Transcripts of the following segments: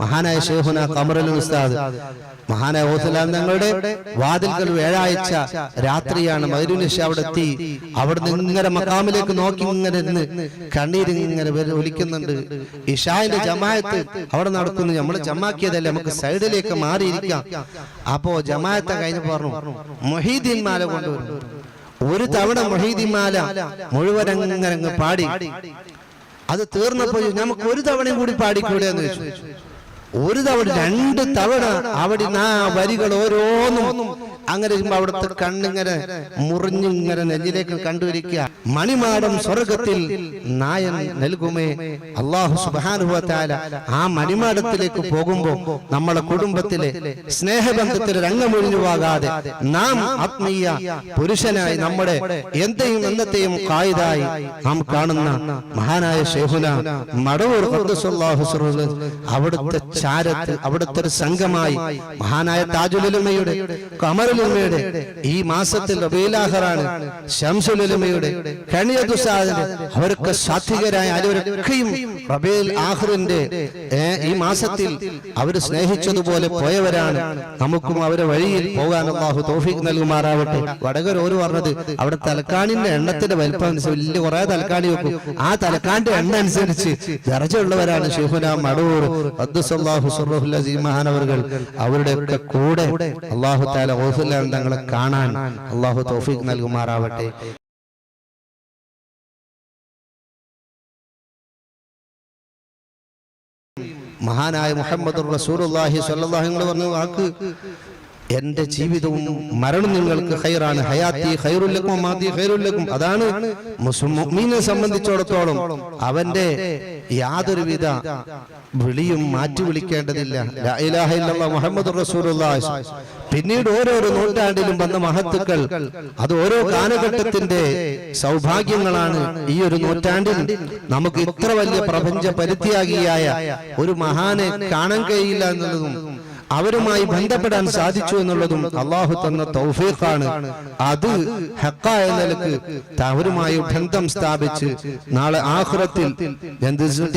മഹാനായ ഷേഹുന കമറൽ ഉസ്താദ്. മഹാനായ ഓസലാം തങ്ങളുടെ വാതിൽകൾ വ്യാഴാഴ്ച രാത്രിയാണ് മൈരുനിഷ അവിടെ എത്തി. അവിടെ നിന്ന് ഇങ്ങനെ മക്കാമിലേക്ക് നോക്കി ഇങ്ങനെ കണ്ണീരിങ്ങനെ വര- ഒലിക്കുന്നുണ്ട്. ഇഷാന്റെ ജമായത്ത് അവിടെ നടക്കുന്നു. നമ്മൾ ജമാക്കിയതല്ലേ നമുക്ക് സൈഡിലേക്ക് മാറിയിരിക്കാം. അപ്പോ ജമായത്ത കഴിഞ്ഞ് പറഞ്ഞു മൊഹീദ്ദീൻ മാല കൊണ്ടുവരും ഒരു തവണ മൊഹീദ്ദീൻ മാല മുഴുവൻ അങ്ങനെ പാടി. അത് തീർന്നപ്പോ നമുക്ക് ഒരു തവണയും കൂടി പാടിക്കൂടെ എന്ന് ചോദിച്ചു. ഒരു തവണ രണ്ട് തവണ അവിടെ ആ വരികൾ ഓരോന്നും അങ്ങനെ ഇരിക്കുമ്പോ അവിടുത്തെ കണ്ണിങ്ങനെ മുറിഞ്ഞിങ്ങനെ നെഞ്ചിലേക്ക് കണ്ടുവരിക്കുക. മണിമാടം സ്വർഗത്തിൽ നായൻ നൽകുമേ. അള്ളാഹു സുബാനുഭവത്താല ആ മണിമാടത്തിലേക്ക് പോകുമ്പോ നമ്മളെ കുടുംബത്തിലെ സ്നേഹബന്ധത്തിൽ രംഗമൊഴിഞ്ഞുവാകാതെ നാം ആത്മീയ പുരുഷനായി നമ്മുടെ എന്തെയും എന്നത്തെയും കായതായി നാം കാണുന്ന മഹാനായ ഷെഹുന മടവൂർ അവിടുത്തെ ചാരത്ത് അവിടുത്തെ ഒരു സംഘമായി മഹാനായ താജുലുലമയുടെ കമറുലുമയുടെ ഈ മാസത്തിൽ റബീലാഹറാണ് ശംസുലുലമയുടെ കണിയതുസാദിന്റെ അവരൊക്കെ സാത്വികരായ അവരൊക്കെയും റബേൽ ആഹറിന്റെ ഈ മാസത്തിൽ അവർ സ്നേഹിച്ചതുപോലെ പോയവരാണ്. നമുക്കും അവരെ വഴിയിൽ പോകാൻ അള്ളാഹു തോഫിക്ക് നൽകുമാറാവട്ടെ. വടകർ ഓര് പറഞ്ഞത് അവിടെ തലക്കാണിന്റെ എണ്ണത്തിന്റെ വലിപ്പം അനുസരിച്ച് വലിയ കുറെ തലക്കാണി വെക്കും ആ തലക്കാണിന്റെ എണ്ണ അനുസരിച്ച് ദർജയുള്ളവരാണ് ഷെഹുന മടൂർ അബ്ദുസല്ലാഹു സുറഹുൽ അസീം മഹാനവറുകൾ അവരുടെ ഒക്കെ കൂടെ അള്ളാഹു താല ഓസുല്ലാൻ തങ്ങളെ കാണാൻ അള്ളാഹു തോഫിക്ക് നൽകുമാറാവട്ടെ. മഹാനായ മുഹമ്മദ് റസൂലുള്ളാഹി സ്വല്ലല്ലാഹു അലൈഹി പറഞ്ഞു വാക്ക് എന്റെ ജീവിതവും മരണം നിങ്ങൾക്ക് ഹൈറാണ്. ഹയാത്തി ഹൈറുല്ലക്കും മാതി ഹൈറുല്ലക്കും അതാണ് മുസ്ലിം മുഅ്മിനെ സംബന്ധിച്ചിടത്തോളം അവന്റെ യാതൊരുവിധ വിളിയും മാറ്റി വിളിക്കേണ്ടതില്ല. റസൂലുള്ളാഹി പിന്നീട് ഓരോരോ നൂറ്റാണ്ടിലും വന്ന മഹത്തുക്കൾ അത് ഓരോ കാലഘട്ടത്തിന്റെ സൗഭാഗ്യങ്ങളാണ് ഈ ഒരു നൂറ്റാണ്ടിൽ നമുക്ക് ഇത്ര വലിയ പ്രപഞ്ച പരിത്യാഗിയായ ഒരു മഹാനെ കാണാൻ കഴിയില്ല എന്നുള്ളതും അവരുമായി ബന്ധപ്പെടാൻ സാധിച്ചു എന്നുള്ളതും അള്ളാഹു തന്ന തൗഫീഖാണ്. അത് ഹക്കായ നിലയ്ക്ക് അവരുമായി ബന്ധം സ്ഥാപിച്ച് നാളെ ആഹ്റത്തിൽ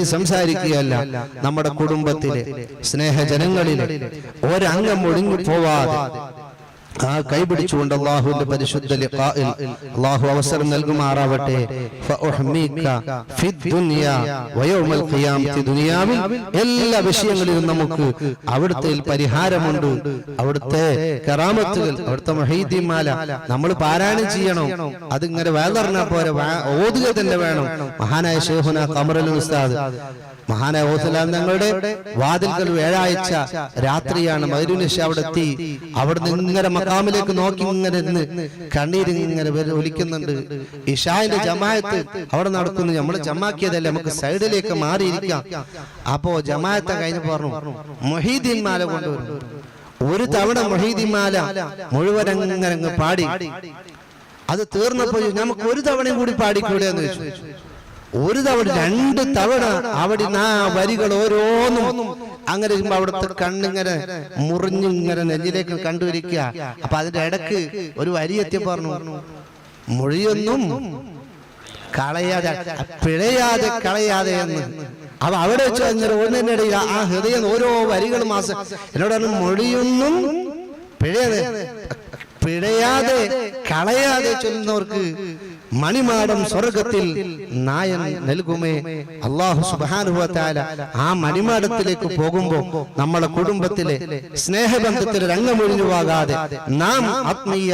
സംസാരിക്കുകയല്ല നമ്മുടെ കുടുംബത്തിലെ സ്നേഹജനങ്ങളിലെ ഒരംഗം ഒഴിഞ്ഞു പോവാതെ ആ കൈപിടിച്ചുകൊണ്ട് അള്ളാഹുവിന്റെ പരിശുദ്ധ ലിഖാഇൽ അള്ളാഹു അവസരം നൽകുമാറാവട്ടെ. ദുനിയാവിൽ എല്ലാ വിഷയങ്ങളിലും നമുക്ക് അവിടുത്തെ പരിഹാരമുണ്ട്. അവിടുത്തെ കറാമത്തുകൾ അവിടുത്തെ മഹീദ്യമാല നമ്മൾ പാരായണം ചെയ്യണം. അതിങ്ങനെ വേദറിഞ്ഞ പോലെ ഓതുക തന്നെ വേണം. മഹാനായ ഷേഹുന കമറൽ ഉസ്താദ്. മഹാനായ ഞങ്ങളുടെ വാതിൽകൾ വ്യാഴാഴ്ച രാത്രിയാണ് മൈരുനിഷ അവിടെ എത്തി അവിടെ നിന്ന് ഇങ്ങനെ മക്കാമിലേക്ക് നോക്കി ഇങ്ങനെ കണ്ണീരിങ്ങനെ വര- ഒലിക്കുന്നുണ്ട്. ഇഷാന്റെ ജമായത്ത് അവിടെ നടക്കുന്നു. നമ്മൾ ജമാക്കിയതല്ലേ നമുക്ക് സൈഡിലേക്ക് മാറിയിരിക്കാം. അപ്പോ ജമായത്തെ കഴിഞ്ഞ് പറഞ്ഞു മൊഹീദ്ദീൻ മാല കൊണ്ടുവരും ഒരു തവണ മൊഹീദ്ദീൻ മാല മുഴുവൻ അങ്ങനെ പാടി. അത് തീർന്നപ്പോ നമുക്ക് ഒരു തവണയും കൂടി പാടിക്കൂടെ എന്ന് ചോദിച്ചു. ഒരു തവണ രണ്ട് തവണ അവിടെ ആ വരികൾ ഓരോന്നും അങ്ങനെ ഇരിക്കുമ്പോ അവിടുത്തെ കണ്ണിങ്ങനെ മുറിഞ്ഞിങ്ങനെ നെഞ്ചിലേക്ക് കണ്ടുവരിക്കുക അപ്പൊ അതിന്റെ ഇടയ്ക്ക് ഒരു വരി എത്തി പറഞ്ഞു. മൊഴിയൊന്നും കളയാതെ പിഴയാതെ കളയാതെ എന്ന്. അവ അവിടെ വെച്ച് അന്നേരം ഒന്നിനിടയിൽ ആ ഹൃദയം ഓരോ വരികളും മാസം. എന്നോട് പറഞ്ഞു മൊഴിയൊന്നും പിഴയാതെ പിഴയാതെ കളയാതെ ചൊല്ലുന്നവർക്ക് മണിമാടം സ്വർഗത്തിൽ നായൻ നൽകുമേ. അള്ളാഹു സുബാനുഭവത്താല ആ മണിമാടത്തിലേക്ക് പോകുമ്പോൾ നമ്മളെ കുടുംബത്തിലെ സ്നേഹബന്ധത്തിൽ രംഗമൊഴിഞ്ഞുവാകാതെ നാം ആത്മീയ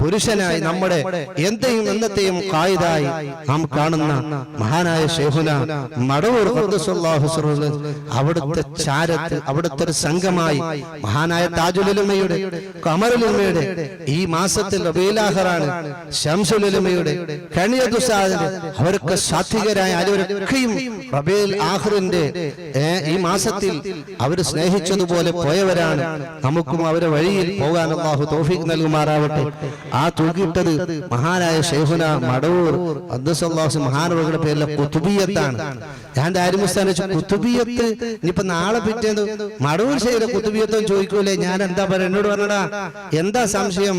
പുരുഷനായി നമ്മുടെ എന്തെയും എന്നത്തെയും കായതായി നാം കാണുന്ന മഹാനായ ഷെഹുന മടവൂർ അവിടുത്തെ ചാരത്ത് അവിടുത്തെ ഒരു സംഘമായി മഹാനായ താജുലുമയുടെ കമറുലുമയുടെ ഈ മാസത്തിൽ റബീലാഹറാണ് ശംസുലുലമയുടെ കണിയതുസാദിന്റെ അവരൊക്കെ സാത്വികരായ അവരൊക്കെയും റബേൽ ആഹുറിന്റെ ഈ മാസത്തിൽ അവർ സ്നേഹിച്ചതുപോലെ പോയവരാണ്. നമുക്കും അവരെ വഴിയിൽ പോകാൻ അള്ളാഹു തോഫിക്ക് നൽകുമാറാവട്ടെ. ആ തൂക്കിയിട്ടത് മഹാനായ ഷെയ്ഹുന മടവൂർ അബ്ദുസല്ലാസ് മഹാനവരുടെ പേരിലെ കുത്തുബിയത്താണ്. ഞാൻ ദാരിമുസ്ഥാൻ വെച്ചു കുത്തുബിയത്ത് ഇനിയിപ്പൊ നാളെ പിറ്റേന്ന് മടവൂർ ഷെയ്ഖിലെ കുത്തുബിയത്തോ ചോദിക്കൂലേ? ഞാൻ എന്താ പറയാ എന്നോട് പറഞ്ഞടാ? എന്താ സംശയം?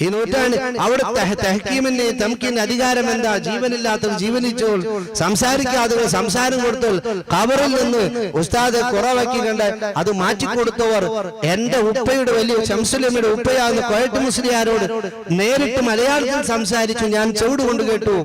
ഈ നൂറ്റാണ്ട് അവിടെ തെഹ- തെഹക്കീമിന്റെ തംക്കിന്റെ അധികാരം എന്താ ജീവനില്ലാത്തവർ ജീവനിച്ചോൾ. സംസാരിക്കാത്തവർ സംസാരം കൊടുത്തോൾ. കവറിൽ നിന്ന് ഉസ്താദ് കുറവാക്കി കണ്ട് അത് മാറ്റിക്കൊടുത്തവർ എന്റെ ഉപ്പയുടെ വലിയ ശംസുലമ്മയുടെ ഉപ്പയാകുന്ന കോയട്ട് മുസ്ലിയാരോട് നേരിട്ട് മലയാളത്തിൽ സംസാരിച്ചു. ഞാൻ ചെവിട് കൊണ്ട് കേട്ടു.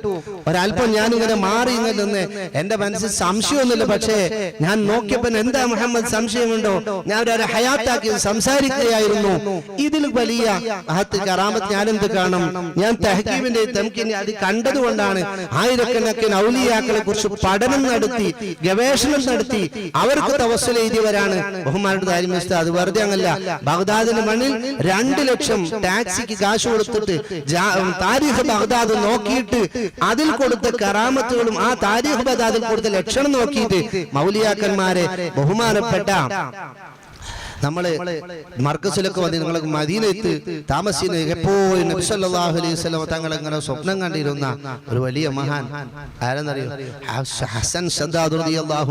ഒരല്പം ഞാൻ ഇങ്ങനെ മാറി ഇങ്ങനെ നിന്ന് എന്റെ മനസ്സിൽ സംശയമൊന്നുമില്ല. പക്ഷേ ഞാൻ നോക്കിയപ്പോൾ എന്താ മുഹമ്മദ് സംശയമുണ്ടോ? ഞാൻ ഒരു ഹയാത്താക്കി സംസാരിക്കുകയായിരുന്നു. ഇതിൽ വലിയ മഹത്ത് കറാമത്ത് ഞാനെന്ത് കാണും? ഞാൻ തെഹക്കീമിന്റെ തെമക്കിനെ അത് കണ്ടതുകൊണ്ടാണ് ആയിരക്കണക്കിന് ഔലിയാക്കളെ കുറിച്ച് പഠനം നടത്തി ഗവേഷണം നടത്തി അവർക്ക് തവസ്സൽ എഴുതിയവരാണ് ബഹുമാനയുടെ താരിമിസ്ത അത് വെറുതെ അങ്ങല്ല. ബഗ്ദാദിന്റെ മണ്ണിൽ രണ്ട് ലക്ഷം ടാക്സിക്ക് കാശ് കൊടുത്തിട്ട് താരിഖ് ബഗ്ദാദ് നോക്കിയിട്ട് അതിൽ കൊടുത്ത കറാമത്തുകളും ആ താരിഖ് ബഗ്ദാദിൽ കൊടുത്ത ലക്ഷണം നോക്കിയിട്ട് മൗലിയാക്കന്മാരെ ബഹുമാനപ്പെട്ട നമ്മൾ മർക്കസിലൊക്കെ വന്ന് നിങ്ങൾ മദീനത്ത് താമസിക്കുന്ന എപ്പോഴും നബി സല്ലല്ലാഹു അലൈഹി തങ്ങൾ ഇങ്ങനെ സ്വപ്നം കണ്ടിരുന്ന ഒരു വലിയ മഹാൻ. ആരെന്നറിയോ? ഹസ്- ഹസൻ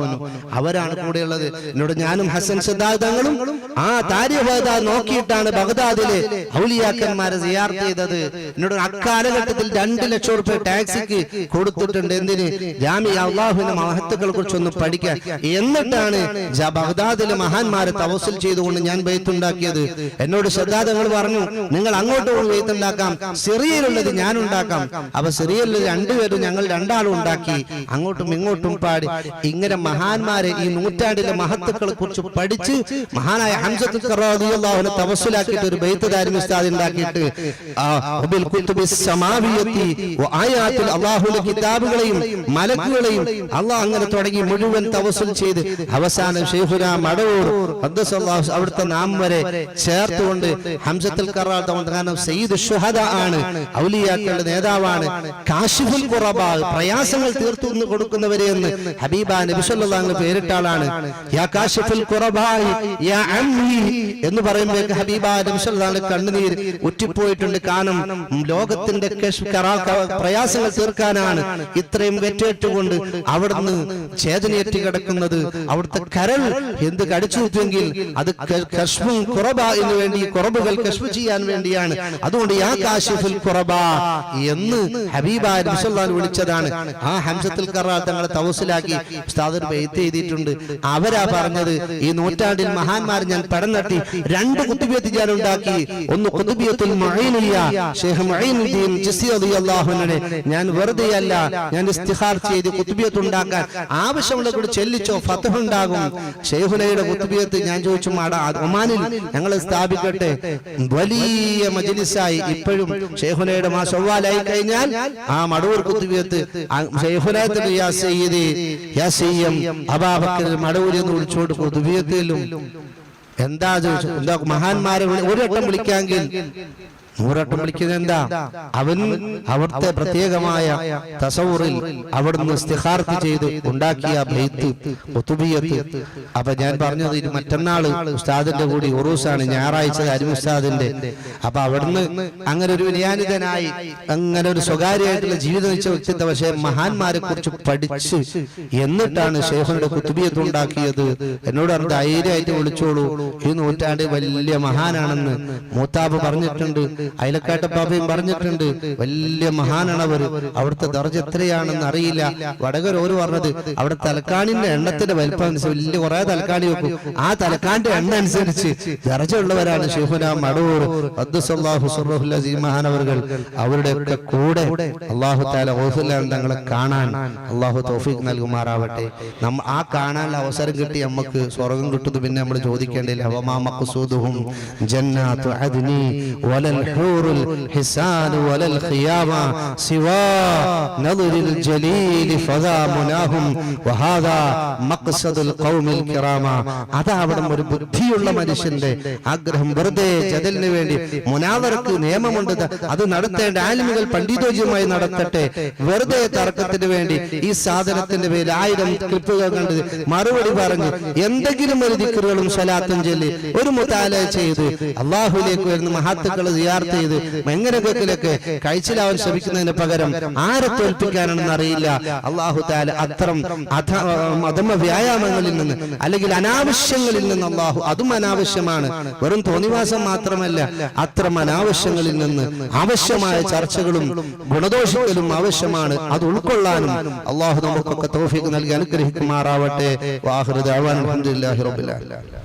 അൻഹു. അവരാണ് കൂടെയുള്ളത്. എന്നോട് ഞാനും ഹസൻ സദാദ് തങ്ങളും ആ താരിഖ് നോക്കിയിട്ടാണ് ബഗ്ദാദിലെ ഔലിയാക്കന്മാരെ സിയാർത്ത് ചെയ്തത്. എന്നോട് അക്കാലഘട്ടത്തിൽ രണ്ട് ലക്ഷം റുപ്യ ടാക്സിക്ക് കൊടുത്തിട്ടുണ്ട് എന്തിന് ജാമി അള്ളാഹുവിന്റെ മഹത്തുക്കളെ കുറിച്ചൊന്ന് പഠിക്കാൻ എന്നിട്ടാണ് ബഗ്ദാദിലെ മഹാന്മാരെ തവസ്സിൽ ചെയ്തുകൊണ്ട് ഞാൻ ബെയ്ത്തുണ്ടാക്കിയത് എന്നോട് ശ്രദ്ധാതങ്ങൾ പറഞ്ഞു നിങ്ങൾ അങ്ങോട്ട് പോയി ബെയ്ത്തുണ്ടാക്കാം സിറിയയിലുള്ളത് ഞാൻ ഉണ്ടാക്കാം. അപ്പൊ സിറിയയിൽ രണ്ടുപേരും ഞങ്ങൾ രണ്ടാളും ഉണ്ടാക്കി. അങ്ങോട്ടും ഇങ്ങോട്ടും പാടി. ഇങ്ങനെ മഹാന്മാരെ ഈ നൂറ്റാണ്ടിലെ മഹത്തുക്കളെ കുറിച്ച് പഠിച്ച് മഹാനായ ഹംസത്തുനെ തപസ്സിലാക്കിയിട്ട് ഒരു ബെയ്ത്ത് ഉണ്ടാക്കിയിട്ട് സമാവിയത്തി വ ആയാത്തിൽ അള്ളാഹുവിന്റെ കിതാബുകളെയും മലക്കുകളെയും അള്ളാഹ് അങ്ങനെ തുടങ്ങി മുഴുവൻ തവസുൽ ചെയ്ത്. അവസാനം ഷെയ്ഖുന മടവൂർ ഖദ്ദസല്ലാഹു അവിടുത്തെ നാം വരെ ചേർത്തുകൊണ്ട് ഹംസത്തുൽ ആണ് ഔലിയാക്കളുടെ നേതാവാണ് കാശിഫുൽ ഖുറബ പ്രയാസങ്ങൾ തീർത്തു കൊടുക്കുന്നവരെ എന്ന് ഹബീബ നബി സല്ലല്ലാഹു യാ യാ എന്ന് പറയുമ്പോൾ ഹബീബ നബി കണ്ണുനീർ ഉറ്റിപ്പോയിട്ടുണ്ട് കാരണം ലോകത്തിന്റെ പ്രയാസങ്ങൾ തീർക്കാനാണ് ഇത്രയും വെറ്റേറ്റുകൊണ്ട് അവിടുന്ന് ചേതനയേറ്റ് കിടക്കുന്നത്. അവിടുത്തെ കരൾ എന്ത് കടിച്ചു അത് ക- കശ്മും കുറബ എന്ന് വേണ്ടി കുറബുകൾ കശ്മു ചെയ്യാൻ വേണ്ടിയാണ്. അതുകൊണ്ട് യാ കാശിഫുൽ കുറബ എന്ന് ഹബീബ നബിസല്ലാൻ വിളിച്ചതാണ് ആ ഹംസത്തുൽ കറാർ തങ്ങളെ തവസിലാക്കി ഉസ്താദ് ഒരു ബെയ്ത്ത് എഴുതിയിട്ടുണ്ട് അവരാ പറഞ്ഞത് ഈ നൂറ്റാണ്ടിൽ മഹാന്മാർ ഞാൻ പടം നടത്തി രണ്ട് കുത്തുബിയത്ത് ഞാൻ ഉണ്ടാക്കി. ഒന്ന് കുത്തുബിയത്തിൽ ഞാൻ വെറുതെ അല്ല. ഞാൻ ഇസ്തിഖാർ ചെയ്ത് കുത്തുബിയത്ത് ഉണ്ടാക്കാൻ. ആവശ്യമുള്ള കൂടി ചെല്ലിച്ചോ ഫത്തുണ്ടാകും ഷെയ്ഹുലയുടെ കുത്തുബിയത്ത് ഞാൻ ചോദിച്ചു ഒമാനിൽ ഞങ്ങൾ സ്ഥാപിക്കട്ടെ. വലിയ മജ്ലിസായി ഇപ്പോഴും ഷെയ്ഖുലയുടെ മാ ചൊവ്വാലായി കഴിഞ്ഞാൽ ആ മടവൂർ സയ്യം അബാബക്കർ മടവൂർ എന്ന് വിളിച്ചുകൊണ്ട് കുത്തുബിയത്തിലും എന്താ എന്താ മഹാന്മാരെ ഒരു വട്ടം വിളിക്കാമെങ്കിൽ നൂറട്ടം വിളിക്കുന്നത് എന്താ? അവൻ അവിടുത്തെ പ്രത്യേകമായ തസൗറിൽ അവിടുന്ന് സ്ഥിഹാർത്ത് ചെയ്ത് ഉണ്ടാക്കിയ ബെയ്ത്ത് ഒത്തുബിയത്ത് അപ്പൊ ഞാൻ പറഞ്ഞത് ഇത് മറ്റന്നാൾ ഉസ്താദിന്റെ കൂടി ഉറൂസാണ് ഞായറാഴ്ച അരി ഉസ്താദിന്റെ. അപ്പൊ അവിടുന്ന് അങ്ങനെ ഒരു വിനയാനിതനായി അങ്ങനെ ഒരു സ്വകാര്യമായിട്ടുള്ള ജീവിതം വെച്ച വ്യക്തിത്വ. പക്ഷേ മഹാന്മാരെ കുറിച്ച് പഠിച്ച് എന്നിട്ടാണ് ഷേഖുന്റെ കുത്തുബിയത്ത് ഉണ്ടാക്കിയത്. എന്നോട് അവർ ധൈര്യമായിട്ട് വിളിച്ചോളൂ. ഈ നൂറ്റാണ്ട് വലിയ മഹാനാണെന്ന് മൂത്താബ് പറഞ്ഞിട്ടുണ്ട്. അയലക്കാട്ടപ്പാപ്പയും പറഞ്ഞിട്ടുണ്ട്. വലിയ മഹാനാണ് അവർ അവിടുത്തെ ദർജ എത്രയാണെന്ന് അറിയില്ല. വടകർ ഓര് പറഞ്ഞത് അവിടെ തലക്കാണിന്റെ എണ്ണത്തിന്റെ വലിപ്പം അനുസരിച്ച് വലിയ കുറെ തലക്കാണി വെക്കും. ആ തലക്കാണിന്റെ എണ്ണ അനുസരിച്ച് ദർജ ഉള്ളവരാണ് ഷെയ്ഖുന മടൂർ മഹാനവറുകൾ. അവരുടെ ഒക്കെ കൂടെ അള്ളാഹു താല തങ്ങളെ കാണാൻ അള്ളാഹു തോഫിക്ക് നൽകുമാറാവട്ടെ. നമ്മ ആ കാണാനുള്ള അവസരം കിട്ടി നമുക്ക് സ്വർഗം കിട്ടുന്നു. പിന്നെ നമ്മൾ ചോദിക്കേണ്ടില്ല അവമാ മഖ്സൂദുഹും ജന്നാത്തു അദ്നി വലൽ ഹൂറുൽ الحسان ولا ഖിയാമ سوى نظر ജലീൽ ഫദാ مناهم വഹാദാ مقصد ഖൗമിൽ കിറാമ. അതാ അവിടെ ഒരു ബുദ്ധിയുള്ള മനുഷ്യന്റെ ആഗ്രഹം. വെറുതെ ജതലിന് വേണ്ടി മുനാവർക്ക് നിയമമുണ്ട്. അത് നടത്തേണ്ട ആലിമുകൾ പണ്ഡിതോജ്യമായി നടത്തട്ടെ. വെറുതെ തർക്കത്തിന് വേണ്ടി ഈ സാധനത്തിന്റെ പേരിൽ ആയിരം ക്ലിപ്പുകൾ കണ്ട് മറുപടി പറഞ്ഞ് എന്തെങ്കിലും ഒരു ദിക്കറുകളും സ്വലാത്തും ചൊല്ലി ഒരു മുതാല ചെയ്ത് അള്ളാഹുലേക്ക് വരുന്ന മഹാത്തുക്കൾ സിയാർത്ത് സിയാർത്ത് ചെയ്ത്. എങ്ങനെയൊക്കെ കഴിച്ചിലാവാൻ ശ്രമിക്കുന്നതിന് പകരം ആരെ തോൽപ്പിക്കാനാണെന്ന് അറിയില്ല. അള്ളാഹു താല അത്തരം അധ- അധമ വ്യായാമങ്ങളിൽ നിന്ന് അല്ലെങ്കിൽ അനാവശ്യങ്ങളിൽ നിന്ന് അള്ളാഹു അതും അനാവശ്യമാണ്. വെറും തോന്നിവാസം മാത്രമല്ല അത്തരം അനാവശ്യങ്ങളിൽ നിന്ന് ആവശ്യമായ ചർച്ചകളും ഗുണദോഷിക്കലും ആവശ്യമാണ്. അത് ഉൾക്കൊള്ളാനും അള്ളാഹു നമുക്കൊക്കെ തോഫിക്ക് നൽകി അനുഗ്രഹിക്കുമാറാവട്ടെ. വാഹൃദ് അലഹമുല്ലാഹി